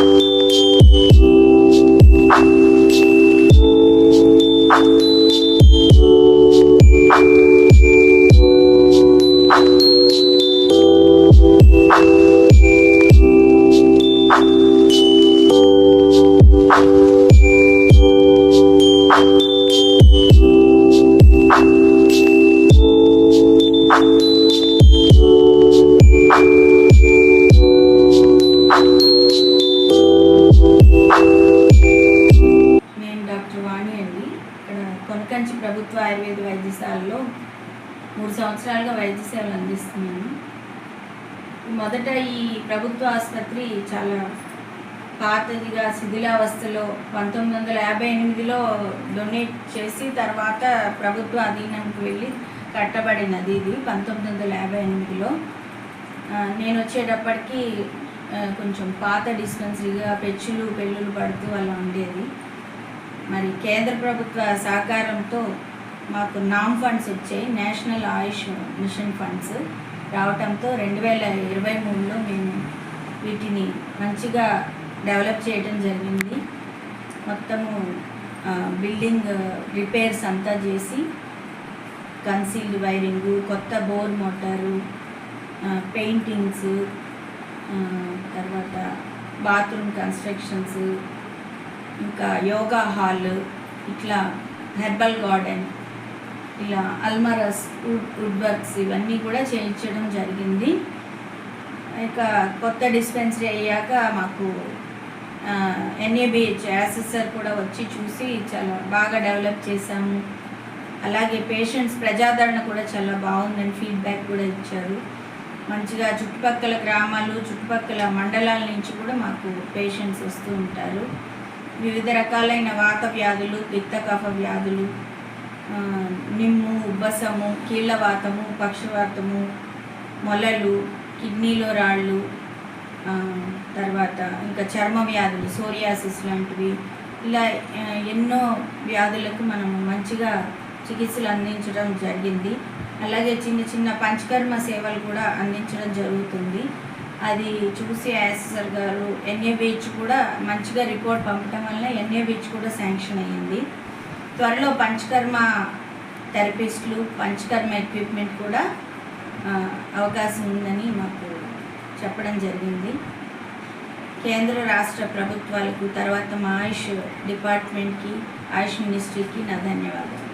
నేను ప్రభుత్వ ఆయుర్వేద వైద్యశాలలో మూడు సంవత్సరాలుగా వైద్య సేవలు అందిస్తున్నాను. మొదట ఈ ప్రభుత్వ ఆసుపత్రి చాలా పాతదిగా శిథిలావస్థలో పంతొమ్మిది వందల యాభై ఎనిమిదిలో డొనేట్ చేసి తర్వాత ప్రభుత్వ అధీనంకి వెళ్ళి కట్టబడినది ఇది పంతొమ్మిది వందల యాభై ఎనిమిదిలో. నేను వచ్చేటప్పటికి కొంచెం పాత డిస్పెన్సరీగా పెచ్చులు పెళ్ళులు పడుతూ అలా ఉండేది. మరి కేంద్ర ప్రభుత్వ సహకారంతో మాకు నామ్ ఫండ్స్ వచ్చాయి. నేషనల్ ఆయుష్ మిషన్ ఫండ్స్ రావటంతో రెండు వేల ఇరవై మూడులో మేము వీటిని మంచిగా డెవలప్ చేయడం జరిగింది. మొత్తము బిల్డింగ్ రిపేర్స్ అంతా చేసి కన్సీల్డ్ వైరింగు కొత్త బోర్ మోటారు పెయింటింగ్స్ తర్వాత బాత్రూమ్ కన్స్ట్రక్షన్స్ ఇంకా యోగా హాల్ ఇట్లా హెర్బల్ గార్డెన్ ఇలా అల్మరస్ వుడ్ వుడ్ వర్క్స్ ఇవన్నీ కూడా చేయించడం జరిగింది. ఇక కొత్త డిస్పెన్సరీ అయ్యాక మాకు ఎన్ఏబిహెచ్ యాసెసర్ కూడా వచ్చి చూసి చాలా బాగా డెవలప్ చేశాము. అలాగే పేషెంట్స్ ప్రజాదరణ కూడా చాలా బాగుందని ఫీడ్బ్యాక్ కూడా ఇచ్చారు. మంచిగా చుట్టుపక్కల గ్రామాలు చుట్టుపక్కల మండలాల నుంచి కూడా మాకు పేషెంట్స్ వస్తూ ఉంటారు. వివిధ రకాలైన వాత వ్యాధులు పిత్త కఫ వ్యాధులు నిమ్ము ఉబ్బసము కీళ్ళవాతము పక్షవాతము మొలలు కిడ్నీలో రాళ్ళు తర్వాత ఇంకా చర్మ వ్యాధులు సోరియాసిస్ లాంటివి. ఇలా ఎన్నో వ్యాధులకు మనం మంచిగా చికిత్సలు అందించడం జరిగింది. అలాగే చిన్న చిన్న పంచకర్మ సేవలు కూడా అందించడం జరుగుతుంది. అది చూసి యాసర్ గారు ఎన్ఏబిహెచ్ కూడా మంచిగా రిపోర్ట్ పంపటం వల్ల ఎన్ఏబిహెచ్ కూడా శాంక్షన్ అయ్యింది. త్వరలో పంచకర్మ థెరపిస్టులు పంచకర్మ ఎక్విప్మెంట్ కూడా అవకాశం ఉందని మాకు చెప్పడం జరిగింది. కేంద్ర రాష్ట్ర ప్రభుత్వాలకు తర్వాత మా ఆయుష్ డిపార్ట్మెంట్కి ఆయుష్ మినిస్ట్రీకి నా ధన్యవాదాలు.